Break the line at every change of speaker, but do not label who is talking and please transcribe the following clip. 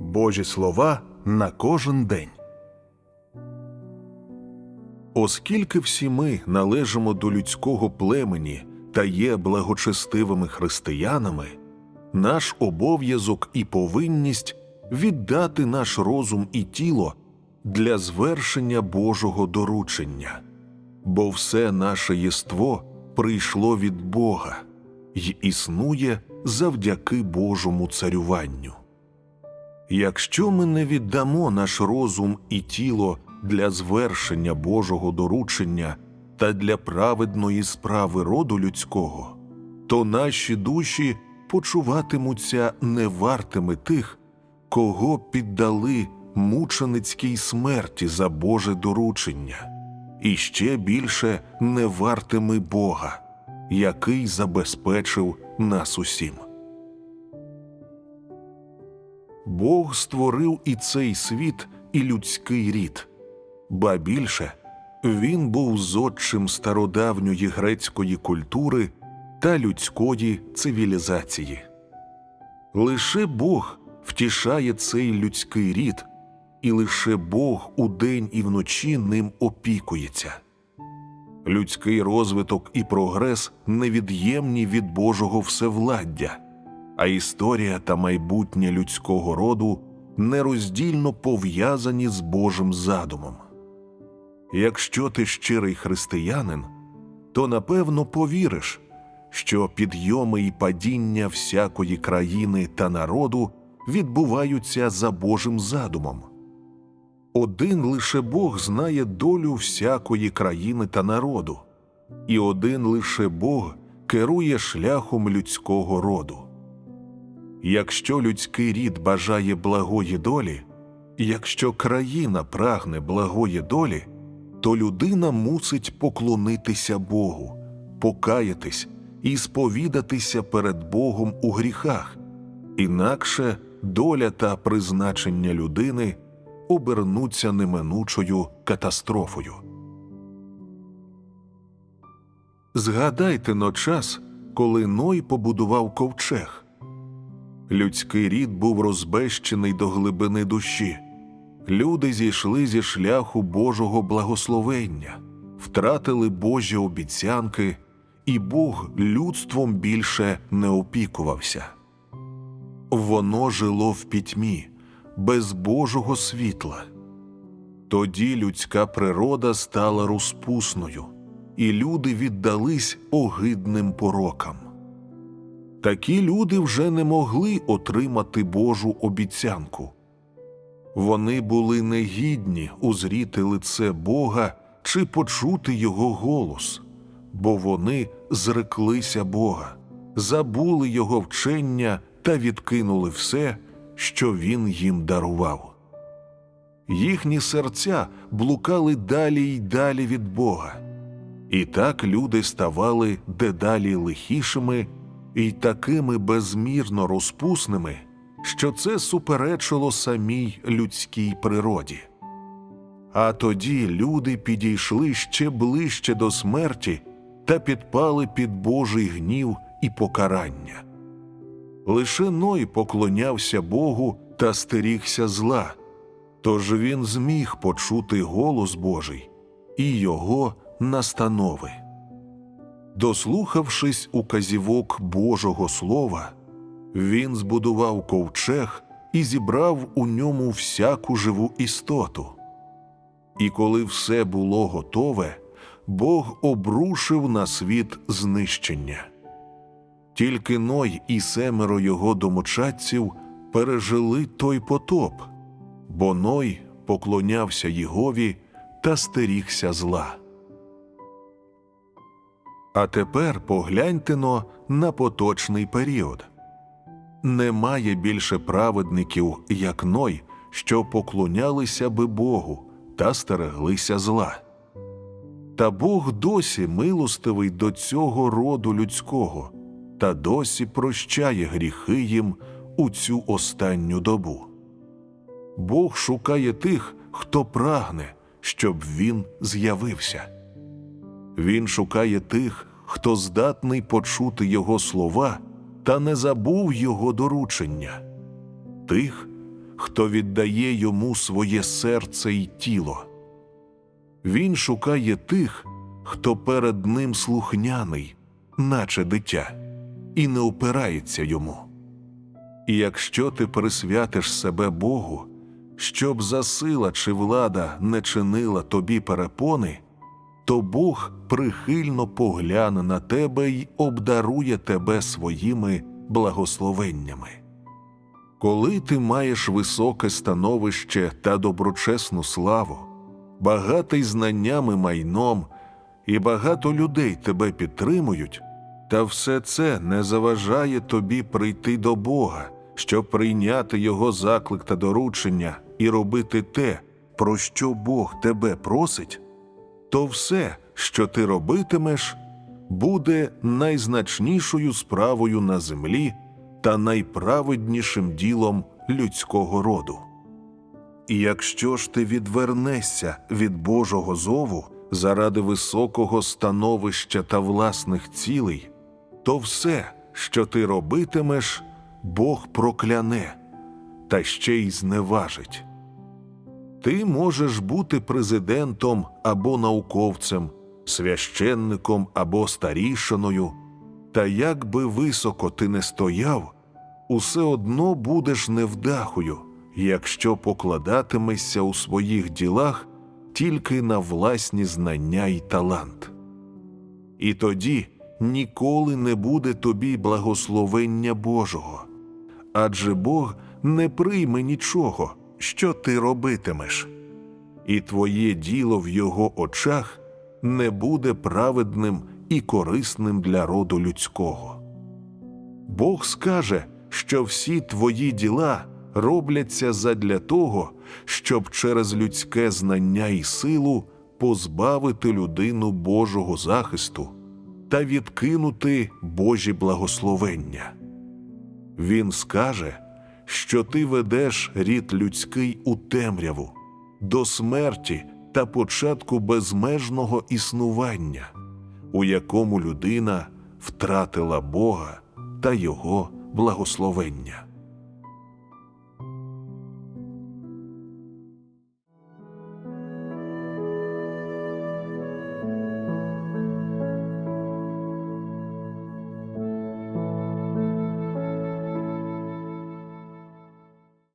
Божі слова на кожен день. Оскільки всі ми належимо до людського племені та є благочестивими християнами, наш обов'язок і повинність віддати наш розум і тіло для звершення Божого доручення, бо все наше єство прийшло від Бога й існує завдяки Божому царюванню. Якщо ми не віддамо наш розум і тіло для звершення Божого доручення та для праведної справи роду людського, то наші душі почуватимуться невартими тих, кого піддали мученицькій смерті за Боже доручення, і ще більше невартими Бога, який забезпечив нас усім. Бог створив і цей світ, і людський рід, ба більше він був зодчим стародавньої грецької культури та людської цивілізації. Лише Бог втішає цей людський рід, і лише Бог удень і вночі ним опікується. Людський розвиток і прогрес невід'ємні від Божого всевладдя а історія та майбутнє людського роду нероздільно пов'язані з Божим задумом. Якщо ти щирий християнин, то напевно повіриш, що підйоми і падіння всякої країни та народу відбуваються за Божим задумом. Один лише Бог знає долю всякої країни та народу, і один лише Бог керує шляхом людського роду. Якщо людський рід бажає благої долі, якщо країна прагне благої долі, то людина мусить поклонитися Богу, покаятись і сповідатися перед Богом у гріхах, інакше доля та призначення людини обернуться неминучою катастрофою. Згадайте но час, коли Ной побудував ковчег. Людський рід був розбещений до глибини душі. Люди зійшли зі шляху Божого благословення, втратили Божі обіцянки, і Бог людством більше не опікувався. Воно жило в пітьмі, без Божого світла. Тоді людська природа стала розпусною, і люди віддались огидним порокам. Такі люди вже не могли отримати Божу обіцянку. Вони були негідні узріти лице Бога чи почути Його голос, бо вони зреклися Бога, забули Його вчення та відкинули все, що Він їм дарував. Їхні серця блукали далі й далі від Бога, і так люди ставали дедалі лихішими і такими безмірно розпусними, що це суперечило самій людській природі. А тоді люди підійшли ще ближче до смерті та підпали під Божий гнів і покарання. Лише Ной поклонявся Богу та стерігся зла, тож він зміг почути голос Божий і його настанови. Дослухавшись указівок Божого Слова, він збудував ковчег і зібрав у ньому всяку живу істоту. І коли все було готове, Бог обрушив на світ знищення. Тільки Ной і семеро його домочадців пережили той потоп, бо Ной поклонявся Єгові та стерігся зла. А тепер погляньте но на поточний період. Немає більше праведників, як Ной, що поклонялися би Богу та стереглися зла. Та Бог досі милостивий до цього роду людського та досі прощає гріхи їм у цю останню добу. Бог шукає тих, хто прагне, щоб він з'явився. Він шукає тих, хто здатний почути Його слова та не забув Його доручення, тих, хто віддає йому своє серце й тіло. Він шукає тих, хто перед ним слухняний, наче дитя, і не опирається йому. І якщо ти присвятиш себе Богу, щоб засила чи влада не чинила тобі перепони, то Бог прихильно погляне на тебе й обдарує тебе своїми благословеннями. Коли ти маєш високе становище та доброчесну славу, багатий знаннями майном, і багато людей тебе підтримують, та все це не заважає тобі прийти до Бога, щоб прийняти Його заклик та доручення і робити те, про що Бог тебе просить, то все, що ти робитимеш, буде найзначнішою справою на землі та найправеднішим ділом людського роду. І якщо ж ти відвернешся від Божого зову заради високого становища та власних цілей, то все, що ти робитимеш, Бог прокляне та ще й зневажить. Ти можеш бути президентом або науковцем, священником або старішиною, та як би високо ти не стояв, усе одно будеш невдахою, якщо покладатимешся у своїх ділах тільки на власні знання й талант. І тоді ніколи не буде тобі благословення Божого, адже Бог не прийме нічого, що ти робитимеш, і твоє діло в його очах не буде праведним і корисним для роду людського. Бог скаже, що всі твої діла робляться задля того, щоб через людське знання і силу позбавити людину Божого захисту та відкинути Божі благословення. Він скаже, що ти ведеш рід людський у темряву, до смерті та початку безмежного існування, у якому людина втратила Бога та Його благословення.